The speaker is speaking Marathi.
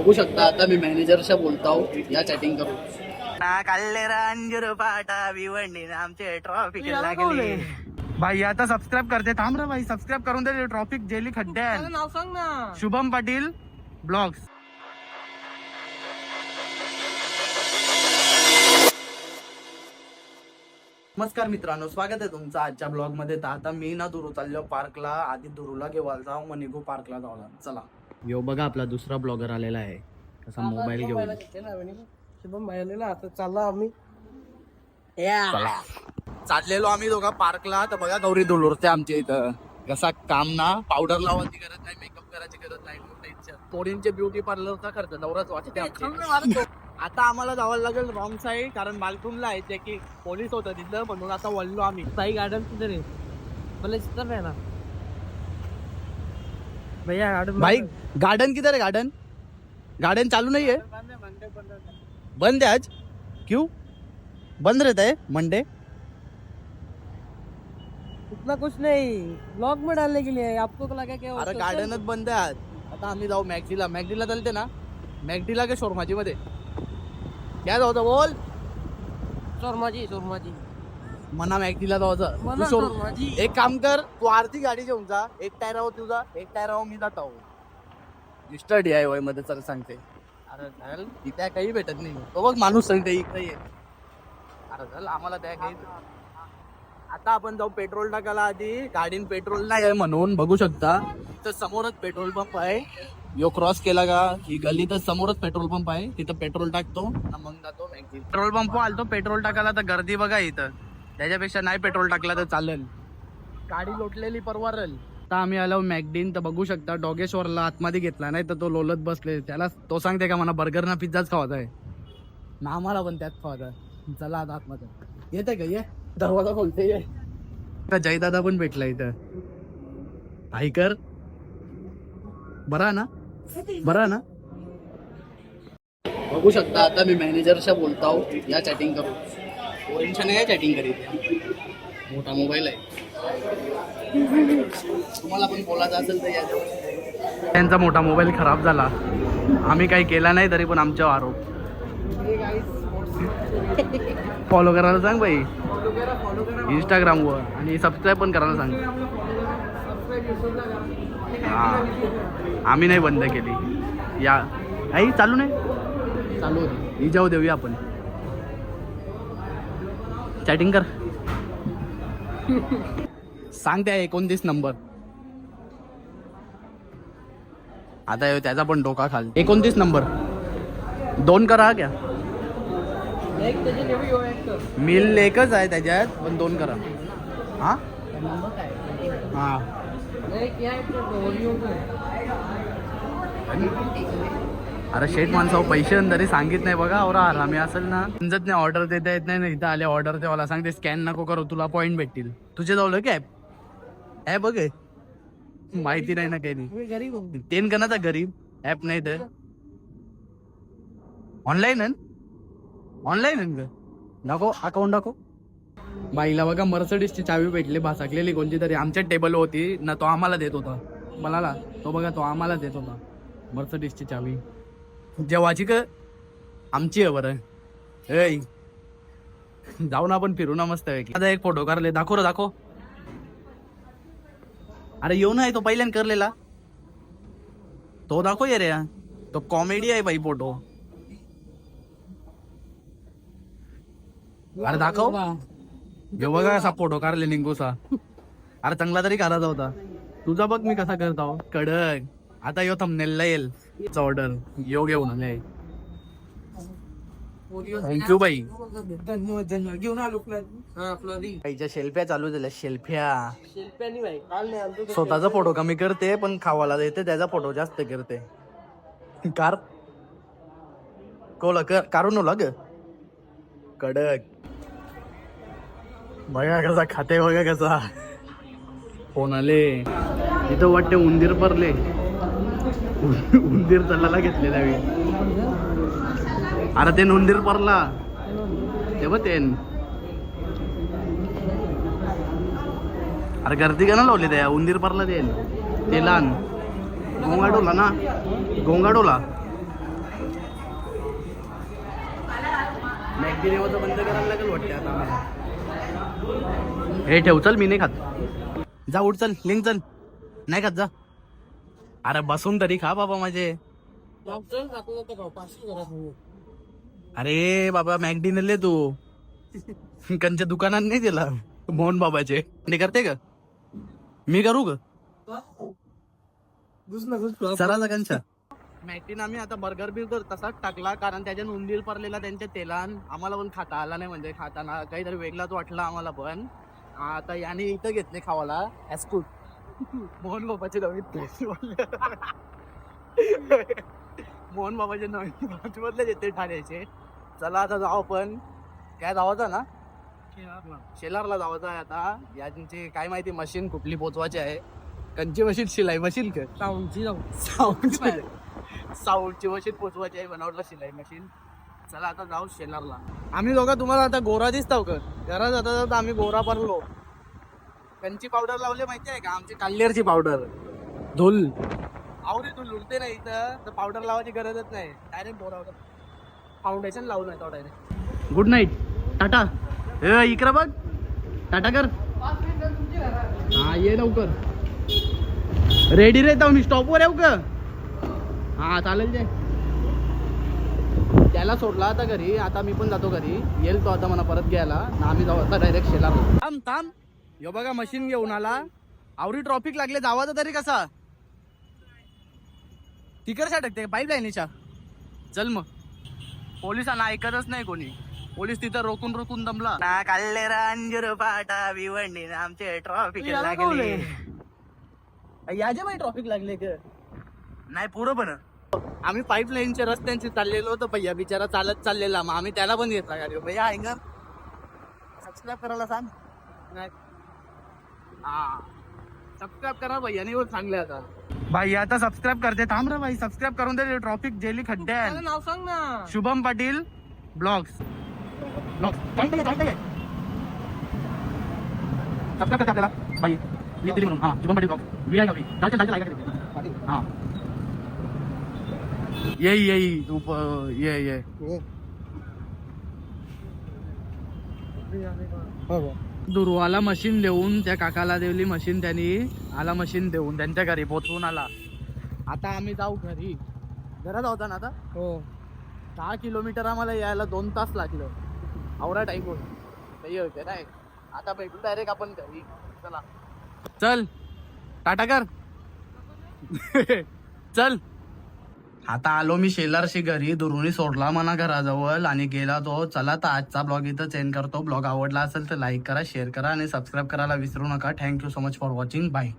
बघू शकता. आता मी मॅनेजरशी बोलताव या चॅटिंग करू. आमचे ट्रॉफिक लागले. भाई आता सबस्क्राईब करते. थांब रे भाई सबस्क्राईब करून दे ट्रॉफिक जेली खड्डे नाव सांग ना. शुभम पाटील ब्लॉग्स. नमस्कार मित्रांनो स्वागत आहे तुमचं आजच्या ब्लॉगमध्ये. तर आता मी ना दुरू चाललो पार्कला आधी दुरूला घेवायला जाऊ मग निघू पार्कला जाऊ चला. यो बघा आपला दुसरा ब्लॉगर आलेला आहे. कसा मोबाईल घेऊन. शुभम भाई आता चालला आम्ही. चला. चाललेलो आम्ही दोघा पार्कला तर बघा गौरी दुलूरचे आमच्या इथं. कसा काम ना. पावडर लावायची गरज नाही मेकअप करायची गरज नाही पोरींचे ब्युटी पार्लरचा खर्च नवराच वाटते आता आम्हाला जावं लागेल रॉंग साईड कारण बालकुमला आहे ते की पोलीस होतं तिथलं म्हणून आता वळलो आम्ही. साई गार्डन किधर है भले चित्र में है ना. भैया गार्डन भाई गार्डन किधर है गार्डन? गार्डन चालू नहीं है? बंद है आज? क्यों? बंद रहता है मंडे इतना कुछ नहीं ब्लॉग में डालने के लिए है। आपको को लगा क्या अरे गार्डनच बंद। आहे आज। आता आम्ही जाऊ मॅगडीला मॅगडीला चालते ना? मॅगडीला का शोरमाजी मध्ये. काय जाऊ बोल. शोरमा जी शोरमा जी मना मॅगडीला जायचं तू एक काम कर तू आरती गाडी घेऊन जा. एक टायरावर तुझा एक टायरावर मी जात आहो. मिस्टर डी आय वायमध्ये चल सांगते. अरे चल तिथे काही भेटत नाही. तो बघ माणूस सांगते इकडे ये अरे चल आम्हाला त्या काही आता आपण जाऊ पेट्रोल टाकायला आधी. गाडीन पेट्रोल नाही आहे म्हणून बघू शकता. तर समोरच पेट्रोल पंप आहे. यो क्रॉस केला का? ही गल्ली तर समोरच पेट्रोल पंप आहे. तिथं पेट्रोल टाकतो आणि मग जातो पेट्रोल पंप आलतो पेट्रोल टाकायला तर गर्दी बघा इथं. त्याच्यापेक्षा नाही पेट्रोल टाकला तर चालेल. गाडी लोटलेली परवारल. आता आम्ही आलो मॅगडीन तर बघू शकता डॉगेश्वरला आतमध्ये घेतला नाही तर तो लोलत बसले. त्याला तो सांगते का मला बर्गर ना पिझ्झाच खावायचा आहे. ना आम्हाला पण त्याच खावायचा आहे. चला आता आतमध्ये. येते का? ये. दरवाजा खोलते ये. का जयदादा पण भेटला इथं. ऐकर बरा ना? बरा ना? बघू शकता आता मी मॅनेजरशी बोलताव या चॅटिंग करू पोरींच्या नाही चॅटिंग करीत मोठा मोबाईल आहे. तुम्हाला पण बोलायचं असेल तर या त्यांचा मोठा मोबाईल खराब झाला. आम्ही काही केला नाही तरी पण आमच्यावर आरोप. फॉलो करायला सांग बाई. इंस्टाग्रामवर आणि सबस्क्राईब पण करायला सांग. हा. आम्ही नाही बंद केली. या. आई चालू नाही? चालू होती ही जाऊ देऊया आपण. चॅटिंग कर. सांग त्या एकोणतीस नंबर. आता त्याचा पण डोका खाल. एकोणतीस नंबर. दोन करा क्या एक त्याची नेहमी हो एक कर. मिल एकच आहे त्याच्यात पण दोन करा. हा? हा. अरे शेठ माणसावर पैसे तरी सांगित नाही बघा. और आरामी असेल ना समजत नाही ऑर्डर देता येत नाही इथं आले ऑर्डर देवाला. सांगते स्कॅन नको करू तुला पॉईंट भेटतील. तुझे जाऊ की ॲप बघ. माहिती नाही ना काही. नाही. तेन का ना गरीब? ॲप नाही तर. ऑनलाईन ऑनलाईन दाखव अकाउंट दाखव. बाईला बघा मर्सडीजची चावी भेटली भासाकलेली कोणती तरी. आमच्या टेबल होती ना तो आम्हाला देत होता. मला तो बघा तो आम्हाला देत होता. मर्सडीजची चावी. जेव्हाची का आमची आहे बरं. ऐ. जाऊ ना आपण फिरू ना मस्त आता एक फोटो काढले. दाखव रे दाखव. अरे येऊ ना तो पहिल्यान करलेला. तो दाखव ये रे. तो कॉमेडी आहे बाई फोटो अरे दाखव. घेऊ बघा कसा फोटो काढले निंगूसा अरे चांगला तरी करायचा होता. तुझा बघ मी कसा करतो. कडक. आता यो थंबनेलला येईल. ऑर्डर यो घेऊन आले. थँक्यू बाई. धन्यवाद धन्यवाद. घेऊन आलो हा बाईच्या शेल्फ्या चालू झाल्या शेल्फ्या. काल नाही. स्वतःचा फोटो कमी करते पण खावाला देते त्याचा फोटो जास्त करते. कार? कोला कर काढून ओला ग कडक. बघा कसा खाते बघा कसा. फोन आले. इथं वाटते उंदीर परले. उंदीर तलाला घेतलेला मी अरे ते उंदीर परला ते बघ तेन अरे गर्दी का ना लावले त्या? उंदीर परला ते. लहान. गोंगाडोला ना? गोंगाडोला बंद हे ठेव चल मी नाही खात. जा उठ चल लिंक चल. नाही खात जा. अरे बसून तरी खा बाबा माझे. अरे बाबा मॅगडी नेले तू. कंच्या दुकानात नाही दिला. मोहन बाबाचे. ते करते का? मी करू का? मॅगडीन आम्ही आता बर्गर बिर्गर तसाच टाकला कारण त्याच्या उंदीर पडलेला त्यांच्या तेलान. आम्हाला पण खाता आला नाही म्हणजे खाताना काहीतरी वेगळाच वाटला आम्हाला पण. आता याने इथं घेतले खावाला. ऍस्कूट मोहन बाबाचे नवीन बोलले. मोहन बाबाचे नवीन मधले येते ठाण्याचे. चला आता जाऊ आपण काय जावाचा ना? शेलारला जावायचं आहे आता. यांची काय माहिती मशीन कुठली पोचवायची आहे. कंची मशीन शिलाई? मशीन का? साऊंडची जाऊ. साऊंडची साऊंडची मशीन पोचवायची आहे बनावटला शिलाई मशीन चला आता जाऊ शेलारला. आम्ही दोघं तुम्हाला आता गोरा दिसताव का? घरात जाता जाता आम्ही गोरा पडलो कंची पावडर लावले माहिती आहे का? आमची काल्लेरची पावडर धुल. आवडी धुल उलते नाही इथं तर पावडर लावायची गरजच नाही. डायरेक्ट गोरा फाउंडेशन लावून आहे तो डायरेक्ट गुड नाईट टाटा. ए इकडं बघ. टाटा कर. हा ये लवकर. रेडी रे मी स्टॉपवर येऊ का? हा चालेल ते. त्याला सोडला आता घरी. आता मी पण जातो घरी. येईल तो आता मला परत घ्यायला. ना आम्ही जाऊ आता डायरेक्ट शेला थांब थांब. यो बघा मशीन घेऊन आला. आवरी ट्रॉफिक लागले जावाचा तरी कसा? तिकडच्या टाकते पाईप लाईनीच्या चल मग. पोलिसांना ऐकतच नाही कोणी. पोलीस तिथं रोखून रोखून दमला. ना काढले रांजूर पाटा भिवंडी आमचे ट्रॉफिक लागले. याचे बाई ट्रॉफिक लागले का नाही पुरं पण. आम्ही पाईपलाईनच्या रस्त्यांची चाललेलो होतो भैया बिचारा चालत चाललेला. मग आम्ही त्याला पण घेतला गाडी भैया हँगर सबस्क्राईब करायला सांग. नाही. सबस्क्राईब करा भैया नाही चांगले आता। भाई आता सबस्क्राईब करते थांब रे भाई सबस्क्राईब करून दे ट्रॉफिक जेली खड्डे आहे नाव सांग ना। Shubham Patil blogs blogs subscribe करते आपल्याला बाई मी दिली म्हणून हा Shubham Patil blog V I गावी चालते चालते लाईक हा। तू प- ये ये। दुर्वाला मशीन देऊन त्या काकाला देवली मशीन त्यांनी आला मशीन देऊन त्यांच्या घरी पोचवून आला. आता आम्ही जाऊ घरी. घरात होता ना आता? हो. दहा किलोमीटर आम्हाला यायला दोन तास लागलं. होत काही होते नाही आता भेटू डायरेक्ट आपण घरी. चला. चल. टाटा कर. चल. आता आलो मी शेलारशी घरी. दुरुणी सोडला मना घराजवळ आणि गेला तो. चला तर आजचा ब्लॉग इथं चेंज करतो. ब्लॉग आवडला असेल तर लाईक करा शेअर करा आणि सबस्क्राईब करायला विसरू नका. Thank you so much for watching bye